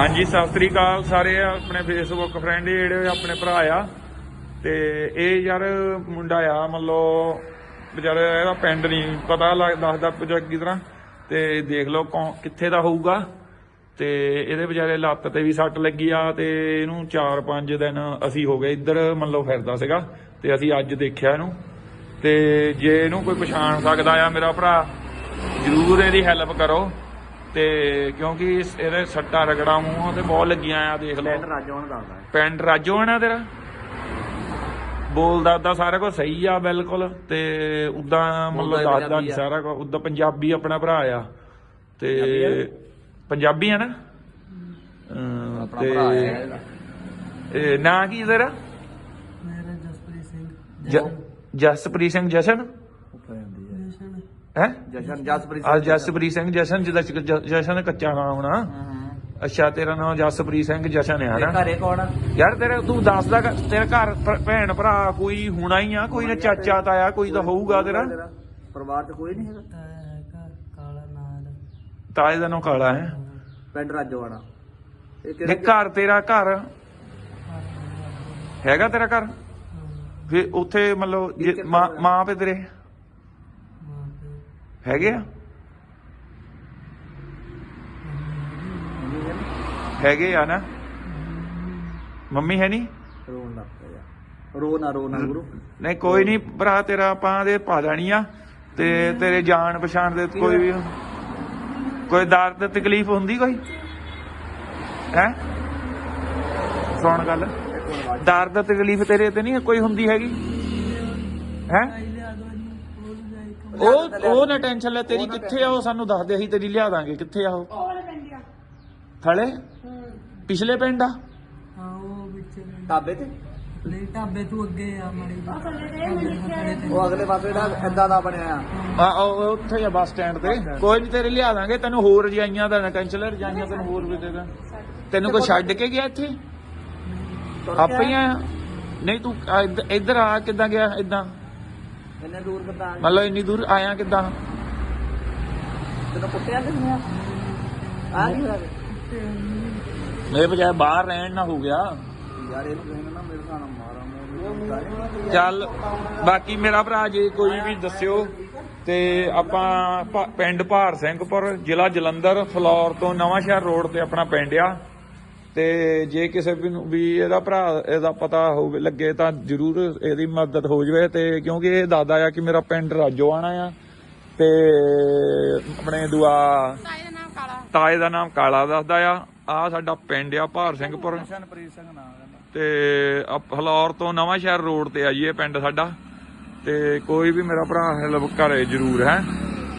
ਹਾਂਜੀ, ਸਤਿ ਸ੍ਰੀ ਅਕਾਲ ਸਾਰੇ ਆਪਣੇ ਫੇਸਬੁੱਕ ਫਰੈਂਡ ਜਿਹੜੇ ਆਪਣੇ ਭਰਾ ਆ। ਤੇ ਇਹ ਯਾਰ ਮੁੰਡਾ ਆ ਮੰਨ ਵਿਚਾਰਾ ਇਹਦਾ ਪਿੰਡ ਨਹੀਂ ਪਤਾ ਲੱਗ, ਦੱਸਦਾ ਚੰਗੀ ਤਰ੍ਹਾਂ। ਤੇ ਦੇਖ ਲਓ ਕੌਣ ਕਿੱਥੇ ਦਾ ਹੋਊਗਾ। ਤੇ ਇਹਦੇ ਵਿਚਾਰੇ ਲੱਤ ਤੇ ਵੀ ਸੱਟ ਲੱਗੀ ਆ ਤੇ ਇਹਨੂੰ 4-5 ਦਿਨ ਅਸੀਂ ਹੋ ਗਏ ਇੱਧਰ ਮੰਨ ਫਿਰਦਾ ਸੀਗਾ ਤੇ ਅਸੀਂ ਅੱਜ ਦੇਖਿਆ ਇਹਨੂੰ। ਤੇ ਜੇ ਇਹਨੂੰ ਕੋਈ ਪਛਾਣ ਸਕਦਾ ਆ ਮੇਰਾ ਭਰਾ, ਜਰੂਰ ਇਹਦੀ ਹੈਲਪ ਕਰੋ। ਤੇ ਕਿਉਂਕਿ ਇਸ- ਇਹਦੇ ਸੱਟਾਂ ਰਗੜਾ ਮੂੰਹ ਤੇ ਬਹੁਤ ਲੱਗੀਆਂ ਆ ਦੇਖ ਲਓ। ਰਾਜੋਂ ਦੱਸਦਾ ਹੈ ਪਿੰਡ ਰਾਜੋ ਆ ਨਾ ਤੇਰਾ? ਬੋਲਦਾ ਤਾਂ ਸਾਰਾ ਕੁਝ ਸਹੀ ਆ ਬਿਲਕੁਲ ਤੇ ਉਦਾਂ ਮਤਲਬ ਬੋਲਦਾ ਦੱਸਦਾ ਨਹੀਂ ਪੰਜਾਬੀ ਆ। ਸਾਰਾ ਕੁਝ ਉਦਾਂ ਪੰਜਾਬੀ ਆਪਣਾ ਭਰਾ ਆ। ਤੇ ਪੰਜਾਬੀ ਆ? ਨਾ? ਅਮ, ਆਪਣਾ ਤੇ ਭਰਾ ਹੈ ਇਹਦਾ। ਇਹ ਨਾਂ ਕੀ ਤੇਰਾ? ਮੇਰਾ ਜਸਪ੍ਰੀਤ ਸਿੰਘ ਜ- ਜਸਪ੍ਰੀਤ ਸਿੰਘ ਜਸ਼ਨ? ਉੱਪਰ ਜਾਂਦੀ ਹੈ ਜਸ਼ਨ। ਹੈ? ਜਸ਼ਨ ਜਸਪ੍ਰੀਤ ਆ ਜਸਪ੍ਰੀਤ ਸਿੰਘ ਜਸ਼ਨ ਜਿਹਦਾ ਜ- ਜ- ਜਸ਼ਨ ਕੱਚਾ ਨਾਮ ਨਾ। ਅੱਛਾ ਤੇਰਾ ਨਾਮ ਜਸਪ੍ਰੀਤ ਸਿੰਘ ਜਸ਼ਨ ਆ ਤੇ ਨਾ ਘਰੇ ਕੌਣ? ਯਾਰ ਤੇਰਾ ਤੂੰ ਦੱਸਦਾ ਕਿ ਤੇਰਾ ਘਰ ਭੈਣ ਭਰਾ ਕੋਈ ਹੋਣਾ ਹੀ ਆ? ਕੋਈ ਨਾ ਚਾਚਾ ਤਾਇਆ ਕੋਈ ਤਾਂ ਹੋਊਗਾ ਤੇਰਾ। ਪਰਿਵਾਰ ਚ ਕੋਈ ਨਹੀਂ ਹੈਗਾ? ਤਾਂ ਹੈਗਾ ਕਾਲਾ ਨਾਲ। ਤਾਏ ਦਾ ਨਾਮ ਕਾਲਾ ਹੈ। ਪਿੰਡ ਰਾਜੋਆਣਾ ਇਹ ਜੇ ਘਰ ਤੇਰਾ ਘਰ। ਹੈਗਾ ਤੇਰਾ ਘਰ? ਫੇ ਉੱਥੇ ਮਤਲਬ ਜੇ ਮਾਂ? ਮਾਂ ਪੇ ਤੇਰੇ? ਹੈਗੇ ਆ ਹੈਗੇ ਆ ਨਾ ਮੰਮੀ ਹੈ ਨਹੀਂ? ਰੋਣ ਲੱਗ ਪਿਆ ਰੋ ਨਾ ਰੋ ਨਾ ਗੁਰੂ। ਨਹੀਂ ਕੋਈ ਨਹੀਂ ਭਰਾ ਤੇਰਾ ਆਪਾਂ ਦੇ ਪਾ ਦੇਣੀ ਆ ਤੇ ਤੇਰੇ ਜਾਣ ਪਛਾਣ ਦੇ ਕੋਈ ਵੀ ਕੋਈ ਦਰਦ ਤਕਲੀਫ ਹੁੰਦੀ ਕੋਈ? ਹੈ? ਸੁਣ ਗੱਲ। ਦਰਦ ਤਕਲੀਫ ਤੇਰੇ ਤੇ ਨਹੀਂ ਕੋਈ ਹੁੰਦੀ ਹੈਗੀ? ਹੈ? ਉਹ ਉਹ ਨਾ ਟੈਨਸ਼ਨ ਲੈ ਤੇਰੀ ਕਿੱਥੇ ਆ ਉਹ ਸਾਨੂੰ ਦੱਸ ਦੇ ਅਸੀਂ ਤੇਰੀ ਲਿਆ ਦਾਂਗੇ। ਕਿੱਥੇ ਆ ਉਹ? ਥਲੇ? ਪਿਛਲੇ ਪਿੰਡ ਆ? ਹਾਂ ਉਹ ਵਿੱਚ ਢਾਬੇ ਤੇ? ਨਹੀਂ ਢਾਬੇ ਤੋਂ ਅੱਗੇ ਆ ਮੜੀ ਉਹ ਅਗਲੇ ਪਾਸੇ ਦਾ ਏਦਾਂ ਦਾ ਬਣਿਆ ਆ। ਆ ਉਹ ਉਹ ਉੱਥੇ ਆ ਬੱਸ ਸਟੈਂਡ ਤੇ। ਕੋਈ ਨਹੀਂ ਤੇਰੇ ਲਿਆ ਦਾਂਗੇ। ਤੈਨੂੰ ਹੋਰ ਰਜਾਈਆਂ ਦਾ ਨਾ ਟੈਨਸ਼ਨ ਲੈ ਰਜਾਈਆਂ ਤੈਨੂੰ ਹੋਰ ਵੀ ਦੇ ਦਾਂ ਤੈਨੂੰ ਕੋਈ ਛੱਡ ਕੇ ਗਿਆ ਇੱਥੇ? ਆਪੇ ਨਹੀਂ ਤੂੰ ਇੱਧਰ ਆ ਕਿੱਦਾਂ ਗਿਆ ਇਦਾਂ? ਇੰਨੇ ਦੂਰ ਕਿੱਦਾਂ? ਮੰਨ ਲਓ ਇੰਨੀ ਦੂਰ ਆਇਆ ਕਿੱਦਾਂ? ਤੈਨੂੰ ਕੁੱਟਿਆ ਕਿਸ ਨੇ ਆ? ਆ ਕੀ ਹੋਇਆ ਮੇਰੇ ਬਜਾਏ ਬਾਹਰ ਰਹਿਣ ਨਾ ਹੋ ਗਿਆ। ਯਾਰ ਇਹਨੂੰ ਕਹਿੰਦਾ ਨਾ ਮੇਰੇ ਨਾਲ ਮਾਰਾ ਮੋਰ ਚੱਲ ਬਾਕੀ ਮੇਰਾ ਭਰਾ ਜੇ ਕੋਈ ਵੀ ਦੱਸਿਓ ਤੇ ਆਪਾਂ ਪਿੰਡ ਭਾਰ ਸਿੰਘਪੁਰ ਜ਼ਿਲ੍ਹਾ ਜਲੰਧਰ ਫਲੋਰ ਤੋਂ ਨਵਾਂ ਸ਼ਹਿਰ ਰੋਡ ਤੇ ਆਪਣਾ ਪਿੰਡ ਆ। ਤੇ ਜੇ ਕਿਸੇ ਵੀ ਨੂੰ ਵੀ ਇਹਦਾ ਭਰਾ ਇਹਦਾ ਪਤਾ ਹੋਵੇ ਲੱਗੇ ਤਾਂ ਜਰੂਰ ਇਹਦੀ ਮਦਦ ਹੋ ਜਾਵੇ ਤੇ ਕਿਉਂਕਿ ਇਹ ਦਾਦਾ ਆ ਕਿ ਮੇਰਾ ਪਿੰਡ ਰਾਜੋਆਣਾ ਆ ਤੇ ਆਪਣੇ ਦੁਆ ਤਾਏ ਦਾ ਨਾਮ ਕਾਲਾ। ਤਾਏ ਦਾ ਨਾਮ ਕਾਲਾ ਦੱਸਦਾ ਆ। ਆ ਸਾਡਾ ਪਿੰਡ ਆ ਭਾਰ ਸਿੰਘਪੁਰ ਜਸ਼ਨਪ੍ਰੀਤ ਸਿੰਘ ਨਾਮ ਤੇ ਫਲੌਰ ਤੋਂ ਨਵਾਂ ਸ਼ਹਿਰ ਰੋਡ ਤੇ ਆ ਜੀ ਇਹ ਪਿੰਡ ਸਾਡਾ। ਤੇ ਕੋਈ ਵੀ ਮੇਰਾ ਭਰਾ ਹੈਲਪ ਕਰੇ ਜਰੂਰ ਹੈ।